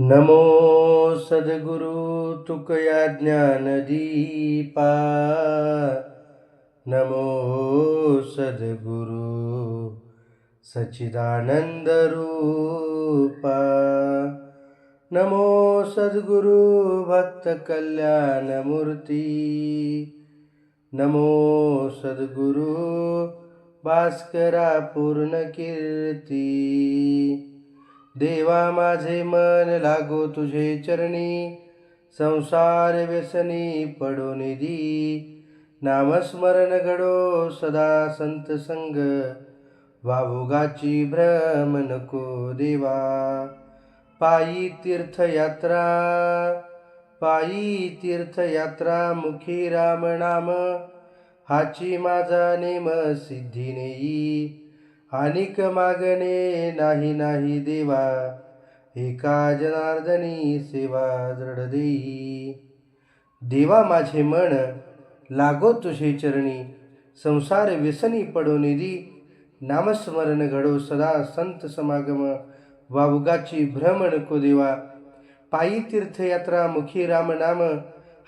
नमो सद्गुरु तुकया ज्ञानदीपा। नमो सद्गुरु सच्चिदानंद रूपा। नमो सद्गुरु भक्त कल्याण मूर्ती। नमो सद्गुरु भास्करा पूर्ण कीर्ती। देवा माझे मन लागो तुझे चरणी संसार व्यसनी पडो निधी. नामस्मरण घडो सदा संत संग वाभोगाची भ्रम नको देवा. पायी तीर्थयात्रा पायी तीर्थयात्रा मुखी राम नाम हाची माझा नेम सिद्धी नेई. अनिक मागणे नाही नाही देवा. एका जनार्दनी सेवा दृढ देई. देवा माझे मन लागो तुझे चरणी. संसार व्यसनी पडो निधी. नामस्मरण घडो सदा संत समागम. वावगाची भ्रम नको देवा. पायी तीर्थयात्रा मुखी राम नाम.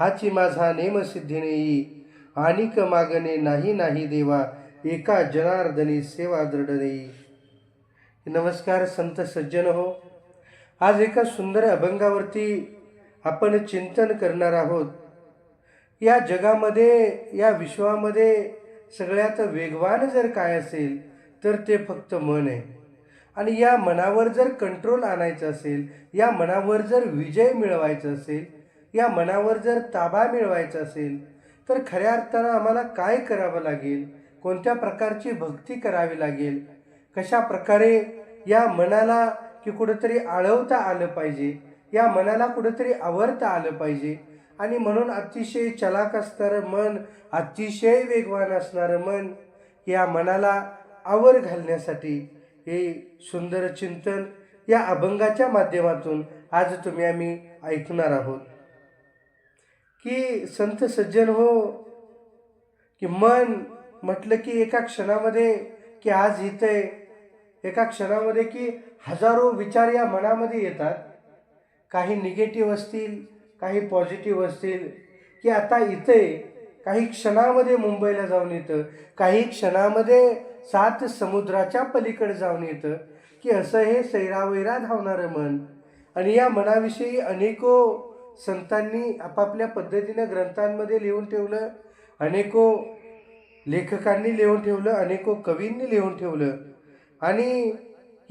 हाची माझा नेम सिद्धी नेई. आणिक मागणे नाही नाही देवा. एका जनार्दनी सेवा दृढ देई नमस्कार संत सज्जन हो आज एका सुंदर अभंगावरती आपण चिंतन करणार आहोत. या जगामध्ये या विश्वामध्ये सगळ्यात वेगवान जर काय असेल तर ते फक्त मन आहे. आणि या मनावर जर कंट्रोल आणायचं असेल या मनावर जर विजय मिळवायचा असेल या मनावर जर ताबा मिळवायचा असेल तर खऱ्या अर्थानं आम्हाला काय करावं लागेल? कोणत्या प्रकारची भक्ती करावी लागेल? कशा प्रकारे या मनाला की कुठंतरी आळवता आलं पाहिजे? या मनाला कुठंतरी आवरता आलं पाहिजे? आणि म्हणून अतिशय चलाक असणारं मन अतिशय वेगवान असणारं मन या मनाला आवर घालण्यासाठी हे सुंदर चिंतन या अभंगाच्या माध्यमातून आज तुम्ही आम्ही ऐकणार आहोत. की संत सज्जन हो की मन म्हटलं की एका क्षणामध्ये की आज इथं आहे एका क्षणामध्ये की हजारो विचार या मनामध्ये येतात. काही निगेटिव्ह असतील काही पॉझिटिव्ह असतील की आता इथे काही क्षणामध्ये मुंबईला जाऊन येतं काही क्षणामध्ये सात समुद्राच्या पलीकडे जाऊन येतं की असं हे सैरावैरा धावणारं मन. आणि या मनाविषयी अनेको संतांनी आपापल्या पद्धतीनं ग्रंथांमध्ये लिहून ठेवलं अनेको लेखकांनी लिहून ठेवलं अनेको कवींनी लिहून ठेवलं. आणि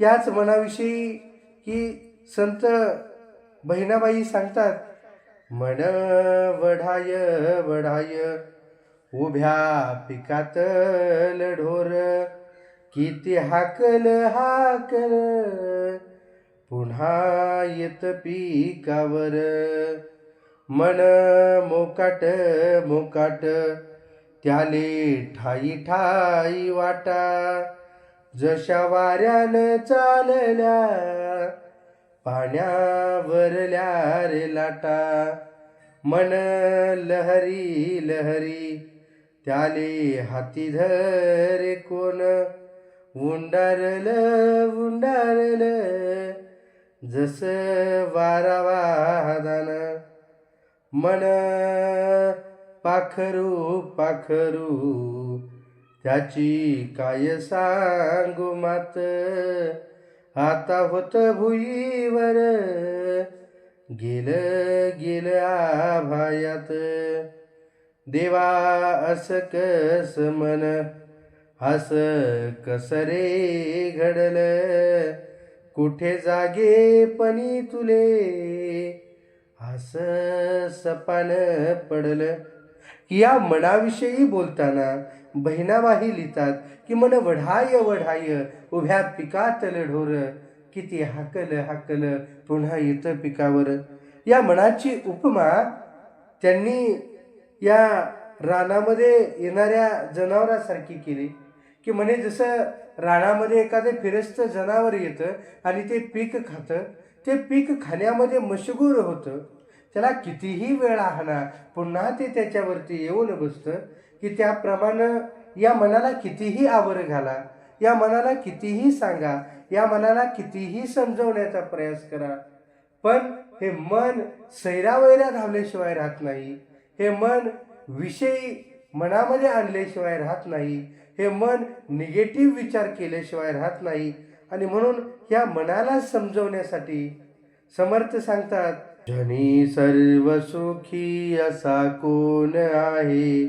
याच मनाविषयी की संत बहिणाबाई सांगतात मन वढाय वढाय उभ्या पिकात लढोर किती हाकल हाकल पुन्हा येत पिकावर. मन मोकाट मोकाट त्याले ठाई ठाई वाटा जशा वाऱ्यानं चालल्या पाण्यावरल्या रे लाटा. मन लहरी लहरी त्याले हाती धरे कोण? उंडारल उंडारल जस वारा वाहदान. मन पाखरू पाखरू त्याची काय सांगू मात? आता होत भुईवर गेल गेल आभायात. देवा अस कस मन अस कस रे घडल? कुठे जागे पणी तुले? अस सपान पडलं. या मनाविषयी बोलताना बहिणाबाही लिहितात की मन वढाय वढाय उभ्या पिकातल ढोर किती हाकल हाकल पुन्हा येतं पिकावर. या मनाची उपमा त्यांनी या रानामध्ये येणाऱ्या जनावरासारखी केली. की म्हणे जसं रानामध्ये एखादं फिरस्त जनावर येतं आणि ते पीक खातं ते पीक खाण्यामध्ये मशगूर होतं. त्याला कितीही वेळ हाना पुन्हा ते त्याच्यावरती येऊन बसतं की त्याप्रमाणे या मनाला कितीही आवर घाला या मनाला कितीही सांगा या मनाला कितीही समजवण्याचा प्रयास करा. पण हे मन सैरावैरा धावल्याशिवाय राहत नाही हे मन विषयी मनामध्ये आणल्याशिवाय राहत नाही हे मन निगेटिव्ह विचार केल्याशिवाय राहत नाही आणि म्हणून या मनाला समजवण्यासाठी समर्थ सांगतात जनी सर्व सुखी असा कोण आहे?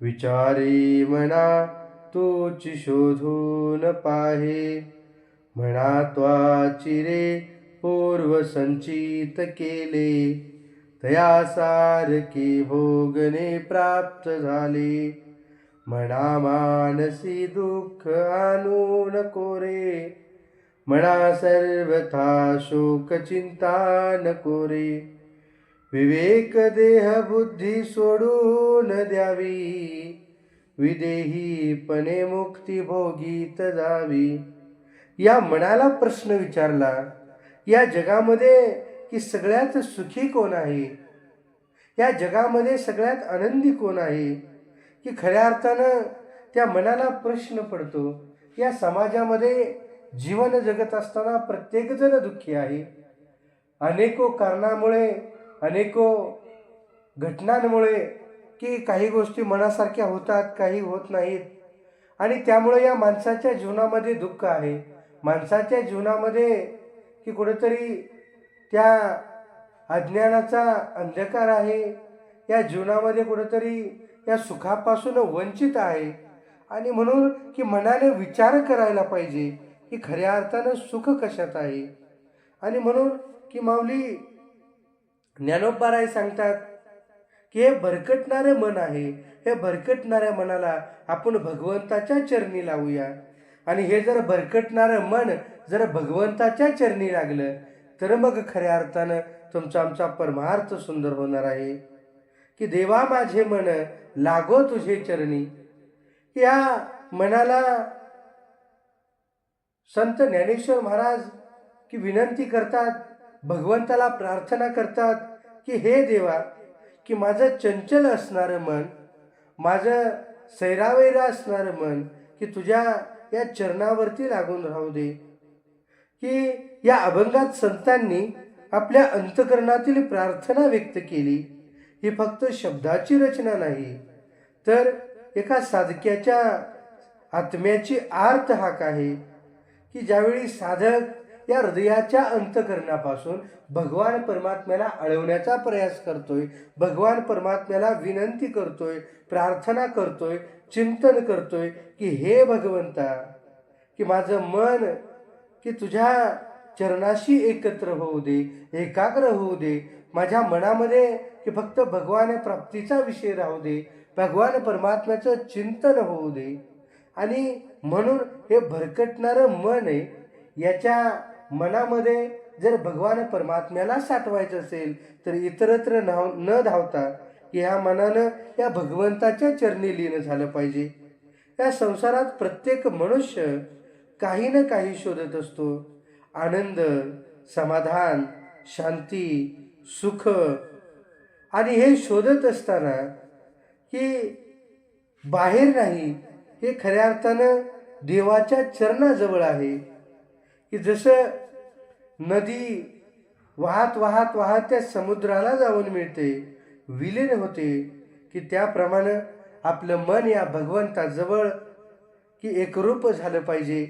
विचारे म्हणा तोच शोधून पाहे. म्हणा त्वाची रे पूर्व संचित केले. तया भोगने प्राप्त झाले. म्हणा मानसी दुःख आणू नको रे म्हणा सर्वथा शोक चिंता न कोरे विवेक देह बुद्धी सोडून द्यावी. विदेहीपणे मुक्ती भोगीत जावी. या मनाला प्रश्न विचारला या जगामध्ये की सगळ्यात सुखी कोण आहे? या जगामध्ये सगळ्यात आनंदी कोण आहे? की खऱ्या अर्थानं त्या मनाला प्रश्न पडतो या समाजामध्ये जीवन जगत असताना प्रत्येकजण दुःखी आहे. अनेको कारणामुळे अनेको घटनांमुळे की काही गोष्टी मनासारख्या होतात काही होत नाहीत. आणि त्यामुळे या माणसाच्या जीवनामध्ये दुःख आहे. माणसाच्या जीवनामध्ये की कुठेतरी त्या अज्ञानाचा अंधकार आहे. या जीवनामध्ये कुठेतरी या सुखापासून वंचित आहे. आणि म्हणून की मनाने विचार करायला पाहिजे. की खऱ्या अर्थानं सुख कशात आहे? आणि म्हणून की माऊली ज्ञानोबाराय सांगतात की हे भरकटणारे मन आहे. हे भरकटणाऱ्या मनाला आपण भगवंताच्या चरणी लावूया. आणि हे जर भरकटणारं मन जर भगवंताच्या चरणी लागलं तर मग खऱ्या अर्थानं तुमचा आमचा परमार्थ सुंदर होणार आहे. की देवा माझे मन लागो तुझे चरणी. या मनाला संत ज्ञानेश्वर महाराज की विनंती करतात भगवंताला प्रार्थना करतात की हे देवा की माझं चंचल असणारं मन माझं सैरावैरा असणारं मन की तुझ्या या चरणावरती लागून राहू दे. की या अभंगात संतांनी आपल्या अंतकरणातील प्रार्थना व्यक्त केली ही फक्त शब्दाची रचना नाही तर एका साधक्याच्या आत्म्याची आर्त हाक आहे. की ज्यावेळी साधक या हृदयाच्या अंतकरणापासून भगवान परमात्म्याला अळवण्याचा प्रयास करतोय भगवान परमात्म्याला विनंती करतोय प्रार्थना करतोय चिंतन करतोय की हे भगवंता की माझं मन की तुझ्या चरणाशी एकत्र होऊ दे एकाग्र होऊ दे माझ्या मनामध्ये की फक्त भगवान प्राप्तीचा विषय राहू दे भगवान परमात्म्याचं चिंतन होऊ दे आणि म्हणून हे भरकटणारं मन आहे याच्या मनामध्ये जर भगवान परमात्म्याला साठवायचं असेल तर इतरत्र नाव न धावता की ह्या मनानं या भगवंताच्या चरणी लीन झालं पाहिजे. या संसारात प्रत्येक मनुष्य काही ना काही शोधत असतो. आनंद समाधान शांती सुख. आणि हे शोधत असताना की बाहेर नाही हे खऱ्या अर्थानं देवाच्या चरणाजवळ आहे. की जसं नदी वाहत वाहत वाहत त्या समुद्राला जाऊन मिळते विलीन होते की त्याप्रमाणे आपलं मन या भगवंताजवळ की एकरूप झालं पाहिजे.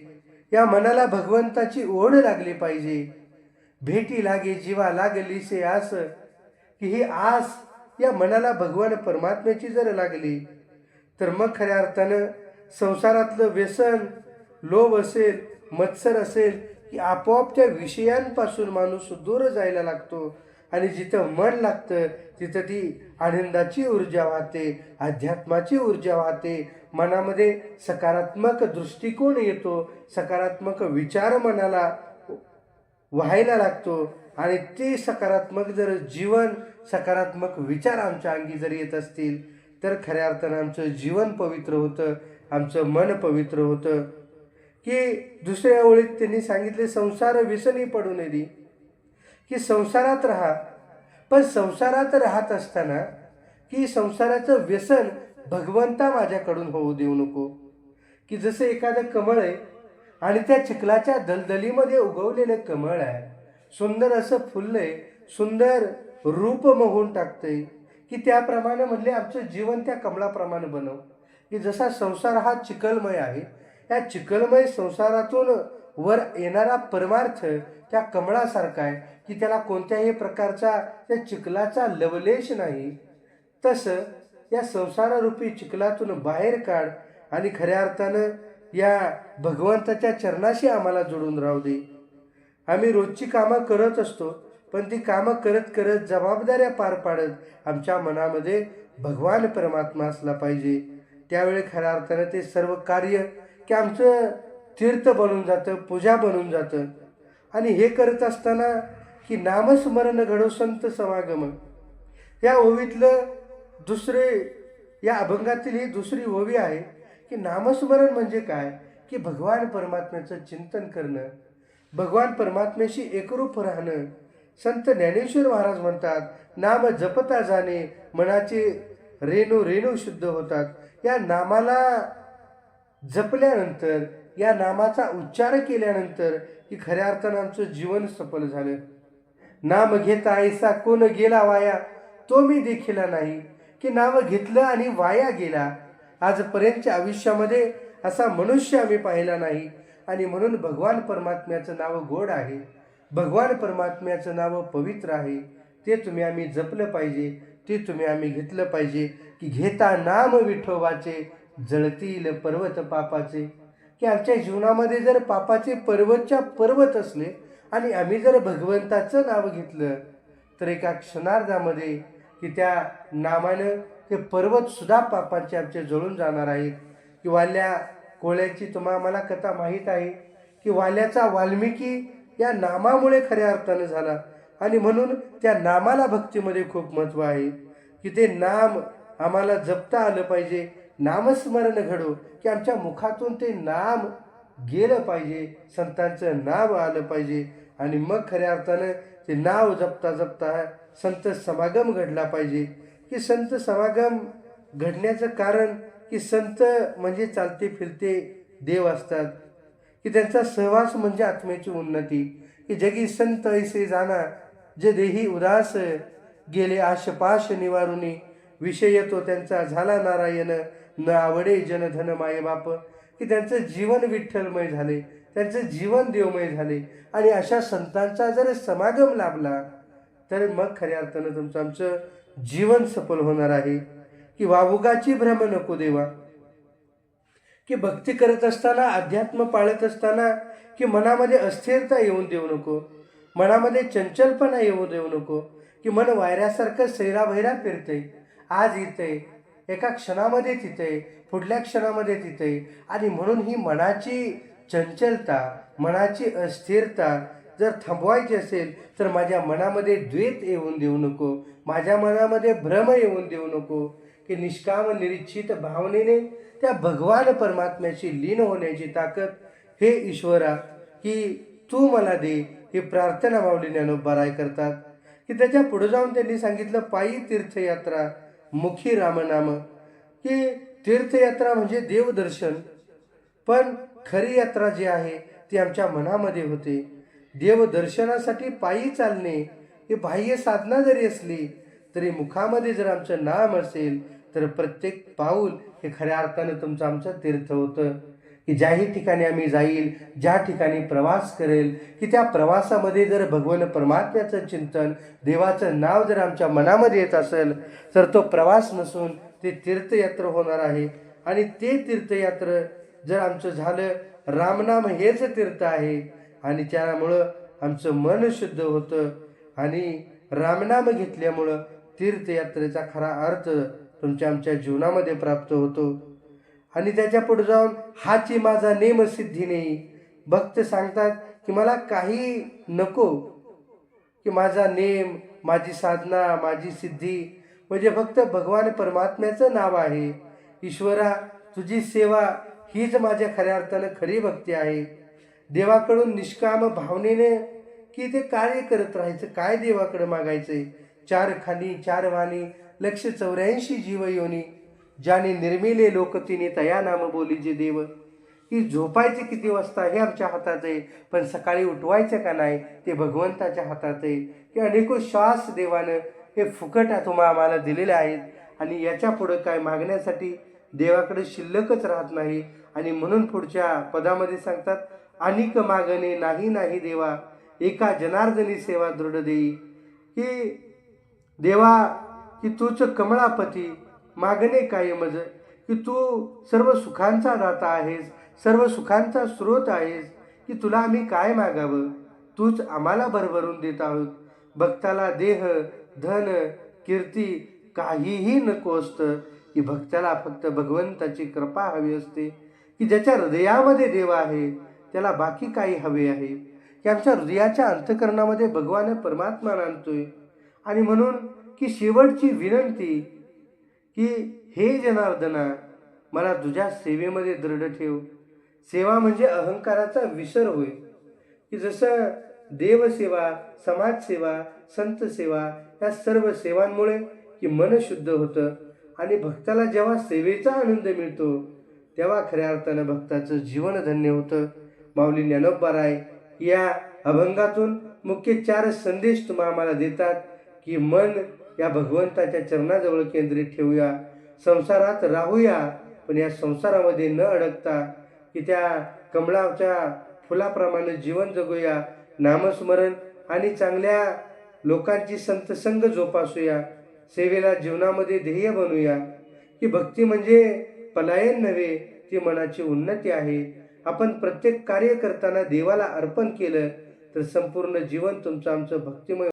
या मनाला भगवंताची ओढ लागली पाहिजे. भेटी लागे जीवा लागलीसे आस की ही आस या मनाला भगवान परमात्म्याची जर लागली तर मग खऱ्या अर्थानं संसारातलं व्यसन लोभ असेल मत्सर असेल की आपोआप त्या विषयांपासून माणूस दूर जायला लागतो. आणि जिथं मन लागतं तिथं ती आनंदाची ऊर्जा वाहते अध्यात्माची ऊर्जा वाहते. मनामध्ये सकारात्मक दृष्टिकोन येतो सकारात्मक विचार मनाला व्हायला लागतो. आणि ते सकारात्मक जर जीवन सकारात्मक विचार आमच्या अंगी जर येत असतील तर खऱ्या अर्थानं आमचं जीवन पवित्र होतं. आमचं मन पवित्र होतं. की दुसऱ्या ओळीत त्यांनी सांगितले संसार व्यसनी पडू नये. की संसारात राहा. पण संसारात राहत असताना की संसाराचं व्यसन भगवंता माझ्याकडून होऊ देऊ नको. की जसं एखादं कमळ आहे आणि त्या चिखलाच्या दलदलीमध्ये उगवलेलं कमळ आहे सुंदर असं फुललंय सुंदर रूप मोहून टाकतंय. की त्याप्रमाणे म्हणले आमचं जीवन त्या कमळाप्रमाणे बनव. की जसा संसार हा चिकलमय आहे या चिकलमय संसारातून वर येणारा परमार्थ त्या कमळासारखा आहे की त्याला कोणत्याही प्रकारचा त्या चिखलाचा लवलेश नाही. तसं या संसाररूपी चिखलातून बाहेर काढ आणि खऱ्या अर्थानं या भगवंताच्या चरणाशी आम्हाला जोडून राहू दे. आम्ही रोजची कामं करत असतो पण ती कामं करत करत जबाबदाऱ्या पार पाडत आमच्या मनामध्ये भगवान परमात्मा असला पाहिजे. त्यावेळी खऱ्या अर्थानं ते सर्व कार्य की आमचं तीर्थ बनून जातं पूजा बनून जातं. आणि हे करत असताना की नामस्मरण घडो संत समागम. या ओवीतलं दुसरे या अभंगातील ही दुसरी ओवी आहे की नामस्मरण म्हणजे काय? की भगवान परमात्म्याचं चिंतन करणं. भगवान परमात्म्याशी एकरूप राहणं. संत ज्ञानेश्वर महाराज म्हणतात नाम जपता जाणे मनाचे रेणू रेणू शुद्ध होतात. या नामाला जपल्यानंतर या नामाचा उच्चार केल्यानंतर की खऱ्या अर्थानं आमचं जीवन सफल झालं. नाम घेता ऐसा कोण गेला वाया? तो मी देखीला नाही. की नाव घेतलं आणि वाया गेला आजपर्यंतच्या आयुष्यामध्ये असा मनुष्य आम्ही पाहिला नाही. आणि म्हणून भगवान परमात्म्याचं नाव गोड आहे. भगवान परमात्म्याचं नाव पवित्र आहे. ते तुम्ही आम्ही जपलं पाहिजे. ते तुम्ही आम्ही घेतलं पाहिजे. की घेता नाम विठोबाचे जळतील पर्वत पापाचे. की आमच्या जीवनामध्ये जर पापाचे पर्वतच्या पर्वत असले आणि आम्ही जर भगवंताचं नाव घेतलं तर एका क्षणार्धामध्ये की त्या नामानं ते पर्वतसुद्धा पापांचे आमचे जळून जाणार आहेत की वाल्या कोळ्याची तुम्हा मला कथा माहीत आहे. की वाल्याचा वाल्मिकी या नामामुळे खऱ्या अर्थानं झाला. आणि म्हणून त्या नामाला भक्तीमध्ये खूप महत्त्व आहे. की ते नाम आम्हाला जपता आलं पाहिजे. नामस्मरण घडो की आमच्या मुखातून ते नाम गेलं पाहिजे. संतांचं नाव आलं पाहिजे. आणि मग खऱ्या अर्थानं ते नाव जपता जपता संत समागम घडला पाहिजे. की संत समागम घडण्याचं कारण की संत म्हणजे चालते फिरते देव असतात. की त्यांचा सहवास म्हणजे आत्म्याची उन्नती. की जगी संत ऐसे जाणार जे देही उदास गेले आशपाश निवारुनी विषय तो त्यांचा झाला नारायण न आवडे जनधन माये बाप. की त्यांचं जीवन विठ्ठलमय झाले त्यांचं जीवन देवमय झाले. आणि अशा संतांचा जर समागम लाभला तर मग खऱ्या अर्थानं तुमचं आमचं जीवन सफल होणार आहे. की वावुगाची भ्रम नको देवा. की भक्ती करत असताना अध्यात्म पाळत असताना की मनामध्ये अस्थिरता येऊन देऊ नको. मनामध्ये चंचलपणा येऊ देऊ नको. की मन वायऱ्यासारखं सैराभैरा फिरते आज इथे एका क्षणामध्ये तिथे पुढल्या क्षणामध्ये तिथे आणि म्हणून ही मनाची चंचलता मनाची अस्थिरता जर थांबवायची असेल तर माझ्या मनामध्ये द्वेत येऊन देऊ नको. माझ्या मनामध्ये भ्रम येऊन देऊ नको. की निष्काम निरीक्षित भावनेने त्या भगवान परमात्म्याशी लीन होण्याची ताकद. हे ईश्वरा की तू मला दे ही प्रार्थना माऊली ज्ञानोबाराय करतात की त्याच्या पुढे जाऊन त्यांनी सांगितलं पायी तीर्थयात्रा मुखी रामनाम. की तीर्थयात्रा म्हणजे देवदर्शन पण खरी यात्रा जी आहे ती आमच्या मनामध्ये होते. देवदर्शनासाठी पायी चालणे ही बाह्य साधना जरी असली तरी मुखामध्ये जर आमचं नाम असेल तर प्रत्येक पाऊल हे खऱ्या अर्थानं तुमचं आमचं तीर्थ होतं. की ज्याही ठिकाणी आम्ही जाईल ज्या ठिकाणी प्रवास करेल की त्या प्रवासामध्ये जर भगवान परमात्म्याचं चिंतन देवाचं नाव जर आमच्या मनामध्ये येत असेल तर तो प्रवास नसून ते तीर्थयात्रा होणार आहे. आणि ते तीर्थयात्र जर आमचं झालं रामनाम हेच तीर्थ आहे. आणि त्यामुळं आमचं मन शुद्ध होतं. आणि रामनाम घेतल्यामुळं तीर्थयात्रेचा खरा अर्थ तुमच्या आमच्या जीवनामध्ये प्राप्त होतो. आणि त्याच्या पुढे जाऊन हाची माझा नेम सिद्धी नाही भक्त सांगतात की मला काही नको की माझा नेम माझी साधना माझी सिद्धी म्हणजे फक्त भगवान परमात्म्याचं नाव आहे. ईश्वरा तुझी सेवा हीच माझ्या खऱ्या अर्थानं खरी भक्ती आहे. देवाकडून निष्काम भावनेने की ते कार्य करत राहायचं काय देवाकडे मागायचं चार खानी चार वाणी लक्ष चौऱ्याऐंशी जीव योनी ज्याने निर्मिले लोक तिने तया नाम बोली जे देव. की झोपायचे किती वाजता हे आमच्या हातात आहे पण सकाळी उठवायचं का नाही ते भगवंताच्या हातात आहे की अनेको श्वास देवानं हे फुकट तुम्हा आम्हाला दिलेले आहेत आणि याच्या पुढं काय मागण्यासाठी देवाकडे शिल्लकच राहत नाही आणि म्हणून पुढच्या पदामध्ये सांगतात अनिक मागणे नाही नाही देवा एका जनार्दनी सेवा दृढ देई. की देवा की तूच कमळापती मागणे काय मज की तू सर्व सुखांचा दाता आहेस सर्व सुखांचा स्रोत आहेस की तुला आम्ही काय मागावं? तूच आम्हाला भरभरून देत आहोत. भक्ताला देह धन कीर्ती काहीही नको असतं की भक्ताला फक्त भगवंताची कृपा हवी असते की ज्याच्या हृदयामध्ये देव आहे त्याला बाकी काही हवे आहे की आमच्या हृदयाच्या अंतकरणामध्ये भगवान परमात्मा आणतोय. आणि म्हणून की शेवटची विनंती की हे जनार्दना मला तुझ्या सेवेमध्ये दृढ ठेव. सेवा म्हणजे अहंकाराचा विसर होय. की जसं देवसेवा समाजसेवा संत सेवा या सर्व सेवांमुळे की मन शुद्ध होतं आणि भक्ताला जेव्हा सेवेचा आनंद मिळतो तेव्हा खऱ्या अर्थानं भक्ताचं जीवन धन्य होतं. माऊली ज्ञानोबाराय या अभंगातून मुख्य चार संदेश तुम्हा आम्हाला देतात की मन या भगवंताच्या चरणाजवळ केंद्रित ठेवूया. संसारात राहूया पण या संसारामध्ये न अडकता की त्या कमळाच्या फुलाप्रमाणे जीवन जगूया नामस्मरण आणि चांगल्या लोकांची संतसंग जोपासूया सेवेला जीवनामध्ये ध्येय बनूया. की भक्ती म्हणजे पलायन नव्हे ती मनाची उन्नती आहे. आपण प्रत्येक कार्य करताना देवाला अर्पण केलं तर संपूर्ण जीवन तुमचं आमचं भक्तिमय